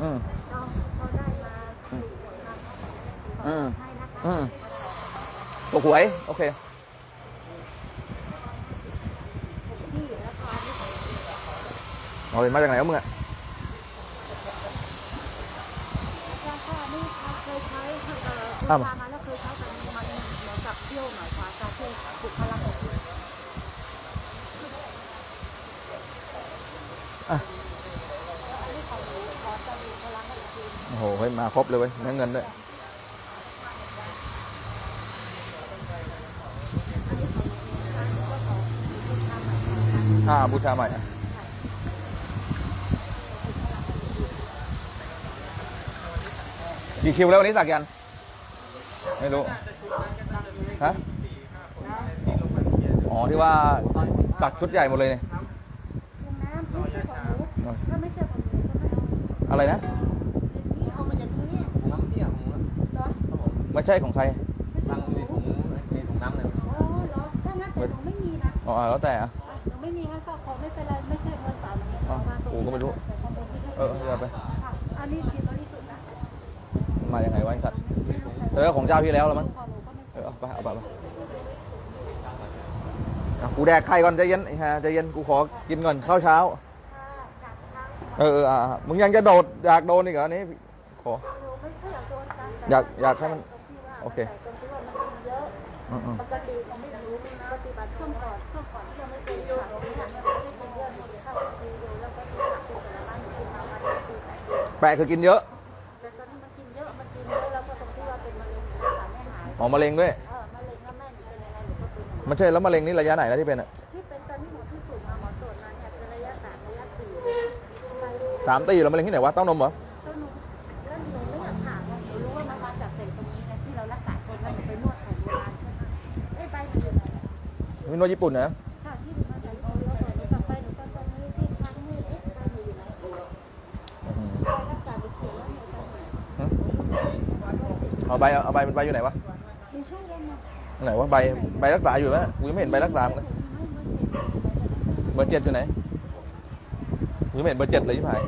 อืมเราเขาได้มาถูกหวยมาเขาอืมให้นะคะอืมถูกหวย โอเค ที่แล้วพอที่เอาเลยมาจากไหนวะมึงอะราคานี่เขาเคยใช้เอ่ออ้าวพามาแล้วเคยใช้แต่มันเหมือนกับเที่ยวหน่อยกว่าการเที่ยวบุคลากร โอ้โหเฮ้ยมาครบเลยเว้ยเนื้อเงินด้วยอ่าบูชาใหม่อะกี่คิวแล้ววันนี้สักยันต์ไม่รู้ ฮะ อ๋อที่ว่าตักชุดใหญ่หมดเลยเนี่ยน้ำไม่ใช่ของหนูถ้าไม่ใช่ของหนูก็ไม่เอาอะไรนะ ไม่ใช่ของใครไม่ใช่ตั้งของหในนูถุงในถุงน้ำเลยอ๋อเหรอถ้างั้นแต่หนูไม่มีนะอ๋อแล้วแต่อะหนูไม่มีงั้นก็ขอไม่เป็นไรไม่ใช่เงินเปล่าหนูเอามาตรงกูก็ไม่รู้แต่ของหนูไม่ใช่เออเอาไป ค่ะอันนี้ผิดบริสุทธิ์นะมาอย่างไงวะไอ้สัตว์เออของเจ้าที่แล้วแล้วมั้งของหนูก็ไม่เอใช่อเอาไปเอาไปเอาไปอะกูแดกไข่ก่อนใจเย็นไอ้ฮะใจเย็นกูขอกินก่อนข้าวเช้า ค่ะจากทางเออเอออะอะมึงยังจะโดดอยากโดนอีกเหรออันนี้ขอ หนูไม่ใช่อยากโดนกันแต่อยากอยากให้มันตรงที่ว่า โอเคแต่ตรงที่ว่ามันกินเยอะอืมอืมปกติเราไม่รู้นะปฏิบัติช่วงก่อนช่วงก่อนที่ยังไม่เป็นข่าวนี้เนี่ยมันไม่ได้กินเยอะหนูเข้าไปดูแล้วก็ที่หลักที่แต่ละบ้านหนูกินมาวันละสี่แปดเดือนแปะคือกินเยอะแต่ตอนนี้มันกินเยอะมันกินเยอะแล้วก็ตรงที่ว่าเป็นมะเร็งหนูรักษาไม่หายอ๋อมะเร็งด้วยเออมะเร็งแล้วแม่หนูเป็นยังไงหนูก็เป็นอย่างนั้นไม่ใช่แล้วมะเร็งนี่ระยะไหนแล้วที่เป็นอะที่เป็นตอนที่หนูที่สูงมาหมอตรวจมาเนี่ยคือระยะสามระยะสี่ไปสามตีแล้วมะเร็งที่ไหนวะเต้านมเหรอ มีนวดญี่ปุ่นนะค่ะที่หนูมาจากโอเลี้ยวก่อนหนูกลับไปหนูก็ตอนนี้ที่ครั้งนี้เอ๊ะใบหนูอยู่ไหนอืมใบรักษาบุคคลแล้วหนูไปไหนหึเอาใบเอาเอาใบมันใบอยู่ไหนวะหนูให้แล้วนะไหนวะใบใบรักษาอยู่ไหมกูยังไม่เห็นใบรักษามึงเลยเบอร์เจ็ดอยู่ไหนกูยังไม่เห็นเบอร์เจ็ดเลยที่ผาย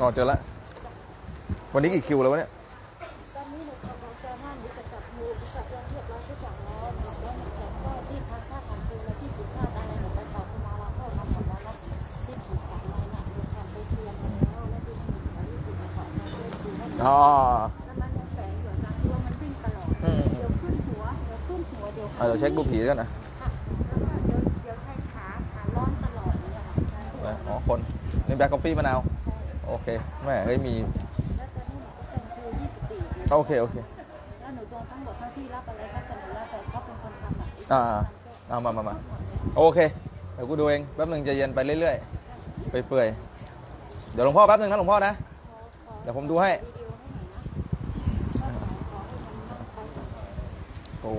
อ๋อเจอละวันนี้กี่คิวแล้ววะเนี่ย อืมเดี๋ยวขึ้นหัวเดี๋ยวขึ้นหัวเดี๋ยวอะเดี๋ยวเช็คดูผีกันนะค่ะแล้วก็เดี๋ยวเดี๋ยวให้ขาขาร้อนตลอดเนี่ยค่ะอ๋อคนนี่แบล็คกาแฟมะนาว โอเคแม่เฮ้ยมีแล้วตอนนี้หนูก็เป็นครู24โอเคโอเคแล้วหนูโดนทั้งหมดเท่าที่รับอะไรก็เสนอแล้วแต่เขาเป็นคนทำอะอ่าเอามามามาโอเคเดี๋ยวกูดูเองแป๊บหนึงใจเย็นไปเรื่อยๆไปเปื่อยๆเดี๋ยวหลวงพ่อแป๊บหนึงนะหลวงพ่อนะ เดี๋ยวผมดูให้ โอ้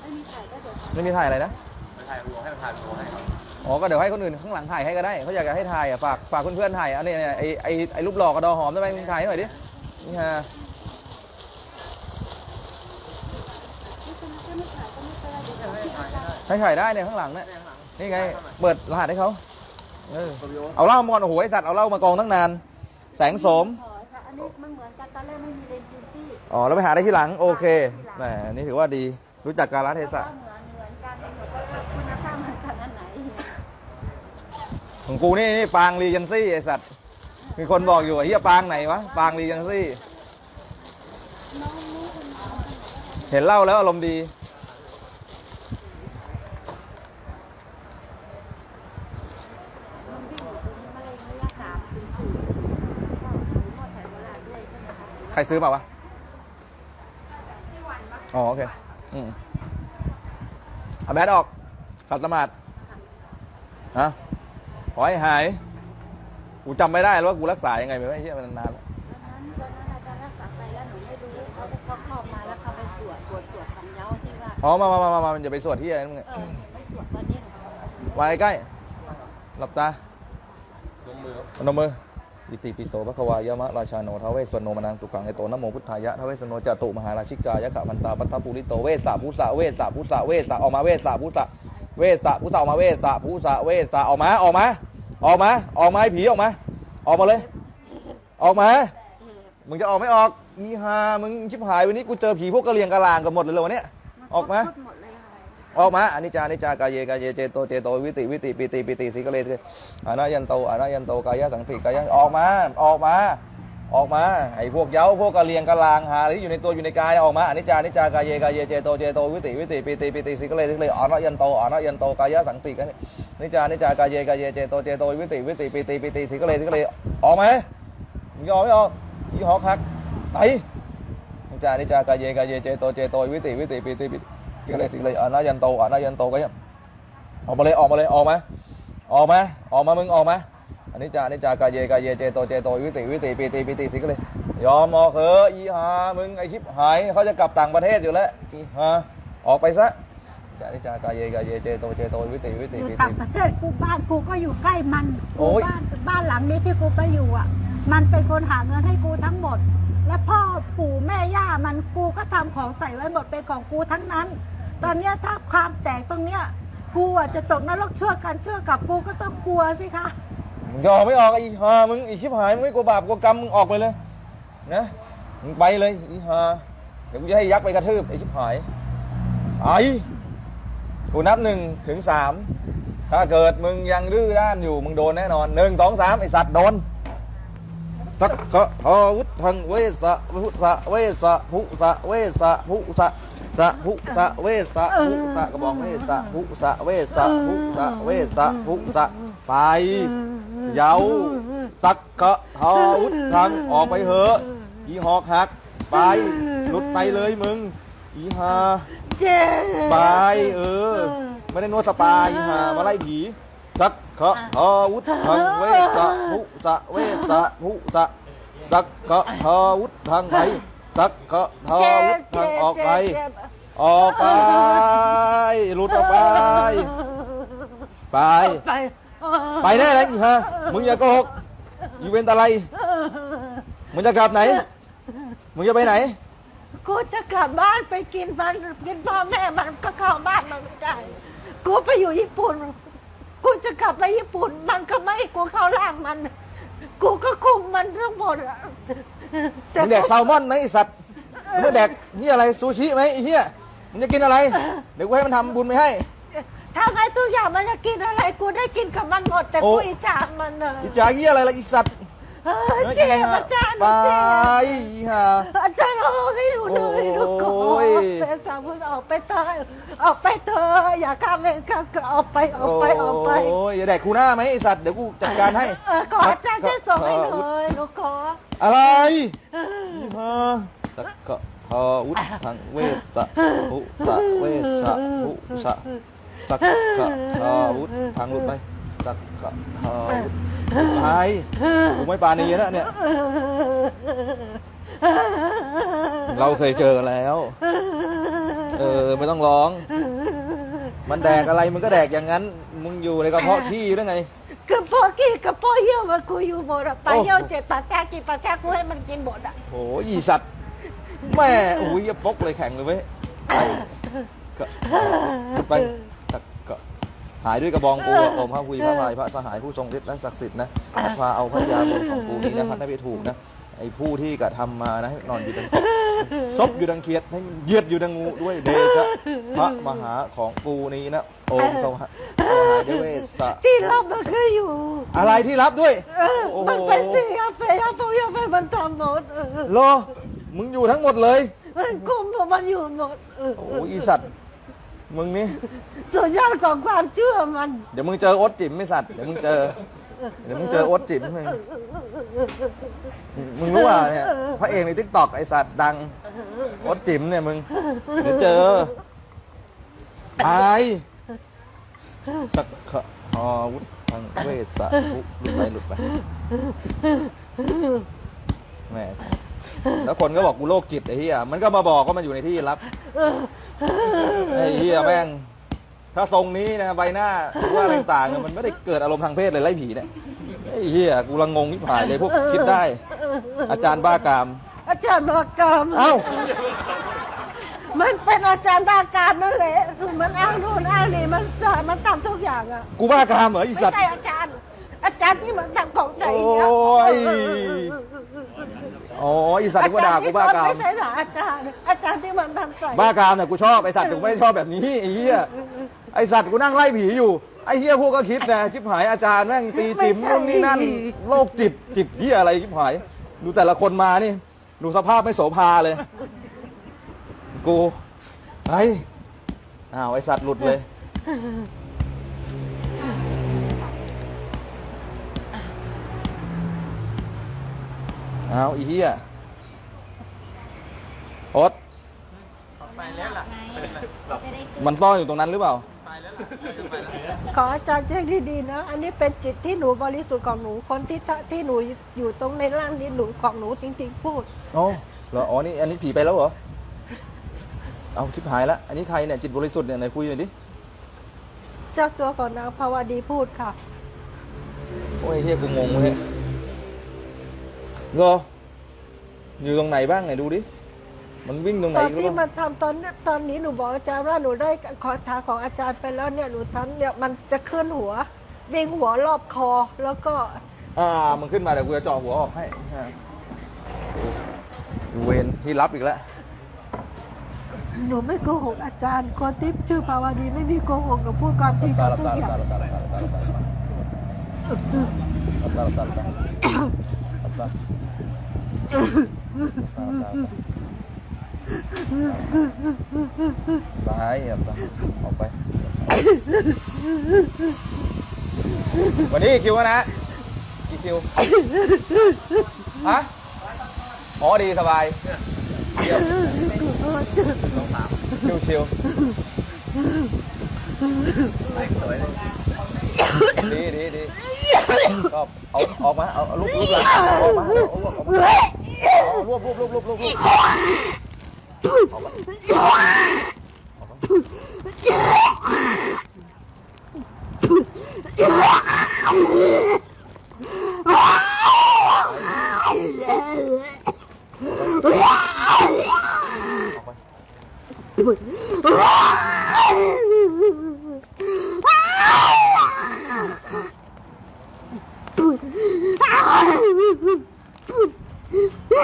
ไม่มีถ่ายก็เดี๋ยว ไม่มีถ่ายอะไรนะมาถ่ายรูปให้มาถ่ายรูปให้ครับอ๋อก็เดี๋ยวให้คนอื่นข้างหลังถ่ายให้ก็ได้เขาอยากจะให้ถ่ายอะฝากฝากเพื่อนๆถ่ายอันนี้เนี่ยไอไอไอรูปหลอกกระดอหอมได้ไหมมึงถ่ายให้หน่อยดินี่ฮะก็ไม่ถ่ายก็ไม่เป็นไรเดี๋ยวให้พี่ถ่ายถ่ายให้ถ่ายได้เนี่ยข้างหลังเนี่ยนี่ไง เปิดรหัสให้เขาเออตัววิวเอาเหล้ามาก่อนโอ้โหไอสัตว์เอาเหล้ามากองตั้งนาน แสงโสมขอค่ะอันนี้มันเหมือนกันตอนแรกไม่มีเลนส์พื้นที่อ๋อแล้วไปหาได้ที่หลังโอเคแหมนี่ถือว่าดีรู้จักกาลเทแล้วก็ศะ คุณภาพมือนกันอันไหนของกูนี่นี่ปางรีเจนซี่ไอสัตว์ มีคนบอกอยู่ไอ้เหี้ยปางไหนวะ ปางรีเจนซี่ เห็นเหล้าแล้วอารมณ์ดีใคะใครซื้อมาวะ อ๋อ โอเค อืม เอาแบตออกขัดสมาธิฮะขอให้หาย กูจำไม่ได้แล้วว่ากูรักษายังไงไปไม่เชี่ยมันนานแล้ววันนั้นวันนั้นอาจารย์รักษาไปแล้วหนูไม่รู้เขาเขาเข้ามาแล้วเขาไปสวดบวชสวดคำเย้าที่ว่า อ๋อ มามามามามาอย่าไปสวดที่อะไรมึงเนี่ยเออไม่สวดวันนี้หนูไว้ใกล้หลับตาลงมือพนมมือ อิติปิโสภควายมะราชาโนทเวสวโนมนังสุขังเอโตนโมพุทธายะทเวสวโนจตุมหาราชิกายะกะพันตาปัตตาปุริโตเวสสาภูสะเวสสาภูสะเวสสะออกมาเวสสาภูสะเวสสะผู้สะออกมาเวสสะผู้สะเวสสะออกมาออกมาออกมาออกมาให้ผีออกมาออกมาเลย ออกมามึงจะออกไม่ออกอีฮามึงชิบหายวันนี้กูเจอผีพวกกะเหรียงกะลางกันหมดเลยเหรอวันเนี้ยออกมา ออกมาอนิจจานิจจากายเยกายเยเจโตเจโตวิติวิติปิติปิติสีกเลสอานายันโตอานายันโตกายะสังติกายะออกมาออกมาออกมาไอ้พวกเย้าพวกกะเหรียงกะลางหาที่อยู่ในตัวอยู่ในกายออกมาอนิจจานิจจากายเยกายเยเจโตเจโตวิติวิติปิติปิติสีกเลสีกเลอานายันโตอานายันโตกายะสังติกายะนิจจานิจจากายเยกายเยเจโตเจโตวิติวิติปิติปิติสีกเลสีกเลออกไหมมึงยอมไม่ออกยี่หอกหักไปนิจจานิจากายเยกายเยเจโตเจโตวิติวิติปิติปิติ ก็เลยสิเลยอานายันโตอานายันโตก็ยังออกมาเลยออกมาเลยออกมาออกมาออกมามึงออกมาอันนี้จานิจากายเยกายเยเจโตเจโตวิติวิติปิติปิติสิก็เลย ยอมออกเถอะอีหามึงไอชิบหายเขาจะกลับต่างประเทศอยู่แล้วอีหาออกไปซะจานิจากายเยกายเยเจโตเจโตวิติวิติอยู่ปิต่าติ งประเทศกูบ้านกูก็อยู่ใกล้มันโอ้กูยบ้านบ้านหลังนี้ที่กูไปอยู่อะ มันเป็นคนหาเงินให้กูทั้งหมด และพ่อปู่แม่ย่ามันกูก็ทำของใส่ไว้หมดเป็นของกูทั้งนั้น ตอนเนี้ยถ้าความแตกตรงเนี้ยกูอะจะตกนรกชั่วกันชั่วกับกูก็ต้องกลัวสิคะ มึงยอมไม่ออกไอีหามึงไอ้ชิบหายมึงไม่กลัวบาปกลัวกรรมมึงออกไปเลยนะมึงไปเลยอีหาเดี๋ยวกูจะให้ยักษ์ไปกระทืบไอ้ชิบหายไอ้กูนับหนึ่งถึงสามถ้าเกิดมึงยังดื้อด้านอยู่มึงโดนแน่นอนหนึ่งสองสามไอสัตว์โดนสักกะทอวุธังเวสะพุสะเวสะพุสะเวสะพุสะ สะพุสะเวสะพุสะกระบอกเวสะพุสะเวสะพุสะเวสะพุสะไปเยาตักกะทอวุฒังออกไปเหอะอีหอกหักไปหลุดไปเลยมึง อีหาไปเออ ไม่ได้นวดสปาอีหามาไล่ผีตักกะทอวุฒังเวสะภุสะเวสะภุสะตักกะทอวุฒังไป ตักกะทอวุฒังออกไป ออกไป หลุดออกไป ไป ไปไปแน่เลยอีฮะมึงอย่าโกหกอยู่เวนตะไลมึงจะกลับไหน มึงจะไปไหน กูจะกลับบ้านไปกินมันกินพ่อแม่มันก็เข้าบ้านมันไม่ได้ กูไปอยู่ญี่ปุ่น กูจะกลับไปญี่ปุ่น มันก็ไม่ให้กูเข้าร่างมัน กูก็คุมมันทั้งหมดอะแต่ มึงแดกแซลมอนไหมไอสัตว์มึงไม่แดกนี่อะไรซูชิไหมไอ้เหี้ยมึงจะกินอะไร เดี๋ยวกูให้มันทำบุญไปให้ ทำไมทุกอย่างมันจะกินอะไรกูได้กินกับมันหมดแต่โอ้ กูอิจฉามันเลยอีจ่าเหี้ยอะไรล่ะอีสัตว์เฮ้ยเจ๊อาจารย์ไปนะเจ๊อีห่า อาจารย์โอ้ให้หนูหน่อยหนูขอโอ้ยเป็นสาวผู้ออกไปเถอะออกไปเถอะอย่าข้ามเวรข้ามกรรมออกไปออกไปออกไป โอ้ยอย่าแดกคูหน้าไหมไอสัตว์เดี๋ยวกูจัดการให้ เออขออาจารย์ช่วยส่งให้หน่อยหนูขอ อะไรอีห่าตะกะทอวุฒังเวสะภุสะเวสะภุสะสักกะทาวุธทางหลุดไปสักกะทาวุธไปกูไม่ปานีนะเนี่ย เราเคยเจอกันแล้ว เออไม่ต้องร้อง มันแดกอะไรมึงก็แดกอย่างนั้น มึงอยู่ในกระเพาะขี้หรือไง กับพ่อกี้กับพ่อเยี่ยวมันกูอยู่หมดอะไปโอ้เยี่ยวเจ็บปากจากินปากจากูให้มันกินหมดอะโหอีสัตว์แม่โอ้ยปกเลยแข็งเลยเว้ยไปกะไปตะกะหายด้วยกระบองกูอะโอมพระพุทธพระพายพระสหายผู้ทรงฤทธิ์และศักดิ์สิทธิ์นะพาเอาพระยาบนของกูนี้นะพัดให้ไปถูกนะไอ้ผู้ที่กระทำมานะให้นอนอยู่ดังกบ ซบอยู่ดังเคียดให้เหยียดอยู่ดังงูด้วยเดชะพระมหาของกูนี้นะโอมสวะมหาเดเวสะที่เรามันคืออยู่ อะไรที่รับด้วยเออโอ้โหมันไปเสียไปเอาตัวเยี่ยวไปมันทำหมดเออโลมึงอยู่ทั้งหมดเลยมันกุมมันอยู่หมดเออโอ้อีสัตว์มึงนี่สุดยอดของความเชื่อมัน เดี๋ยวมึงเจอโอ๊ตจิ๋มไม่สัตว์เดี๋ยวมึงเจอ เดี๋ยวมึงเจอโอ๊ตจิ๋มมึงมึงรู้ว่าเนี่ยพระเอกในทิกตอกไอสัตว์ดังโอ๊ตจิ๋มเนี่ยมึงเดี๋ยวเจอตายสักขะฮอวุฒทางเวสสะภุหลุดไปหลุดไปแม่แล้วคนก็บอกกูโรคจิตไอ้เหี้ยมันก็มาบอกว่ามันอยู่ในที่ลับไอ้เหี้ยแม่ง ถ้าทรงนี้นะใบหน้าว่าอะไรต่างๆมันไม่ได้เกิดอารมณ์ทางเพศเลยไล่ผีเนี่ยไอ้เหี้ยกูละงงที่ผ่ายเลยพวกคิดได้ อาจารย์บ้ากาม อาจารย์บ้ากามเอ้ามันเป็นอาจารย์บ้ากามนั่นแหละมันอ้างนู่นอ้างนี่มันสอนมันทำทุกอย่างอะกูบ้ากามเหรอไอ้สัตว์ไม่ใช่อาจารย์ อาจารย์ที่มันทำของใส่โอ้ยโอ้ยสัตว์ที่ด่ากูบ้ากามไม่ใช่อาจารย์อาจารย์ที่มันทำใส่บ้ากามเนี่ยกูชอบไอ้สัตว์กูไม่ชอบแบบนี้ไอ้เหี้ย ไอสัตว์กูนั่งไล่ผีอยู่ ไอเฮียพวกก็คิดนะจิบหายอาจารย์แม่งตีจิ๋มนู่นนี่นั่นโรคจิตจิตเฮียอะไรจิบหาย ดูแต่ละคนมานี่ ดูสภาพไม่โสภาเลย กูไออ้าวไอสัตว์หลุดเลย อ้าวอีเฮียอดไปแล้วล่ะ มันซ่อนอยู่ตรงนั้นหรือเปล่า ขออาจารย์แจ้งดีๆนะ อันนี้เป็นจิตที่หนูบริสุทธิ์ของหนู คนที่ที่หนูอยู่ตรงในร่างนี้หนูของหนูจริงๆพูด โอ้เหรออ๋อนี่อันนี้ผีไปแล้วเหรอ เอาทิบหายละ อันนี้ใครเนี่ยจิตบริสุทธิ์เนี่ยไหนคุยหน่อยดิ เจ้าตัวของนางภาวดีพูดค่ะ โอ้ยเฮียกูงงเลยเหรอ อยู่ตรงไหนบ้างไหนดูดิ มันวิ่งตรงไหนตอนอีกที่มันทำตอนนี้ตอนนี้หนูบอกอาจารย์ว่าหนูได้ขอทาของอาจารย์ไปแล้วเนี่ยหนูทำเนี่ยมันจะเคลื่อนหัววิ่งหัวรอบคอแล้วก็อ่า มันขึ้นมาแต่กูจะเจาะหัวออกให้เวนที่รับอีกแล้ว หนูไม่โกหกอาจารย์คนทิพย์ชื่อภาวดีไม่มีโกหกหนูพูดความจริงกับทุกอย่าง อกมาเอาเอาออกมาเอารวบรวบรวบรวบรวบรวบ Ha ha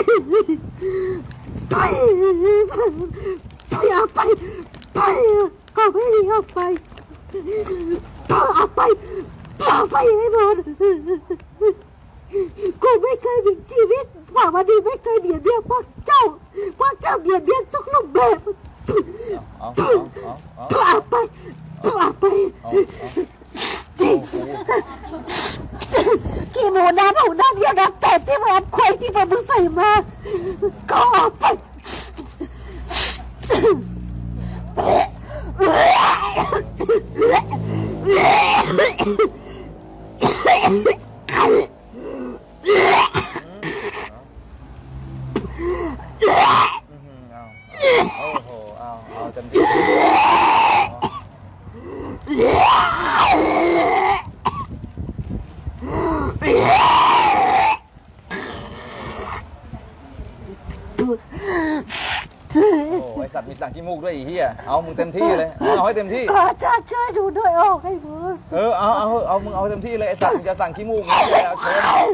ha ha! ไปไปเอาไปไปเอาไปเอาไปเอาไปเอาไปให้หมดกูไม่เคยมีชีวิตว่าวันนี้ไม่เคยเบียดเบียนพวกเจ้าพวกเจ้าเบียดเบียนทุกรูปแบบเอาเอาเอาเอาไปเอาไป เอา กี่หมูน้ำหมูน้ำเดียวน้ำแต่ที่มันควายที่มันใส่มาก็เอาไป เอาโอ้โห เอาเอาเต็มที่โอ้ไอสัตว์มีสั่งขี้มูกด้วยไอีเหี้ยเอามึงเต็มที่เลยเอาให้เต็มที่ ขอจะช่วยดูด้วยออกให้หมด เออเอาเอาเอามึงเอาเต็มที่เลยไอสัตว์มึงจะสั่งขี้มูกมึงไม่ได้เอาเชิญ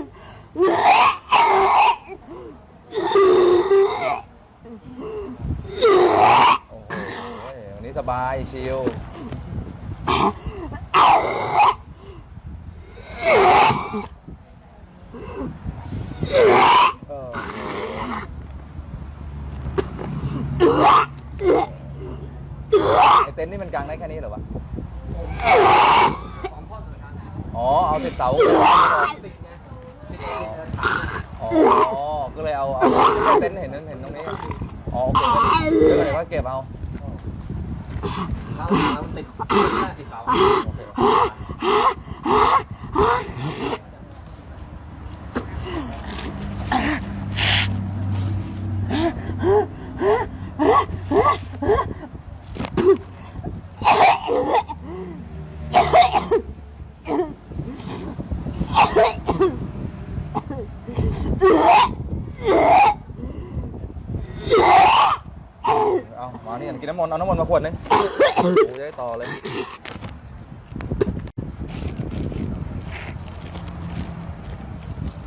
โอ้โหวันนี้ สบายชิลเออไอเต็นท์นี่มันกางได้แค่นี้เหรอวะ อ๋อ เอาติดเสาอ๋อ ก็เลยเอาเอาเต็นท์เห็นเห็นตรงนี้ อ๋อโอเคเดี๋ยวเดี๋ยวก็เก็บเอา ถ้าน้ำติดติดเสา เอามาเนี่ยกินน้ำมนต์เอาน้ำมนต์มาขวดนึงกูจะได้ต่อเลย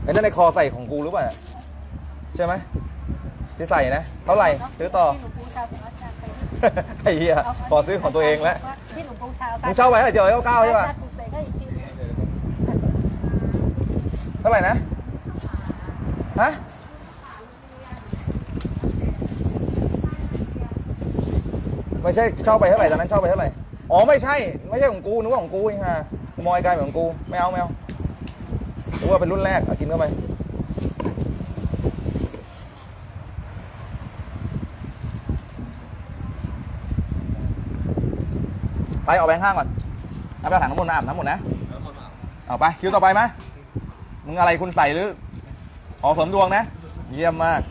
ไอ้นั่นในคอใส่ของกูหรือเปล่าเนี่ยใช่ไหมที่ใส่นะ เท่าไหร่ซื้อต่อ ที่หลวงปู่ชาของอาจารย์ไปไอ้เหี้ยขอซื้อของตัวเองแล้วที่หลวงปู่ชามึงเช่าไปเท่าไหร่เจ็ดร้อยเก้าใช่ป่ะ เท่าไหร่นะ ฮะ ไม่ใช่เช่าไปเท่าไหร่ตอนนั้นเช่าไปเท่าไหร่อ๋อไม่ใช่ไม่ใช่ของกูนึกว่าของกูไอ้ห่ากูมอยไกลเหมือนของกูไม่เอาไม่เอานึกว่าเป็นรุ่นแรกเอากินเข้าไปไปออกแบงค์ห้างก่อนเอาไปเอาถังน้ำมนต์มาอาบน้ำมนต์นะเอาไปคิวต่อไปไหมมึงอะไรคุณใส่หรืออ๋อเสริมดวงนะ เยี่ยมมาก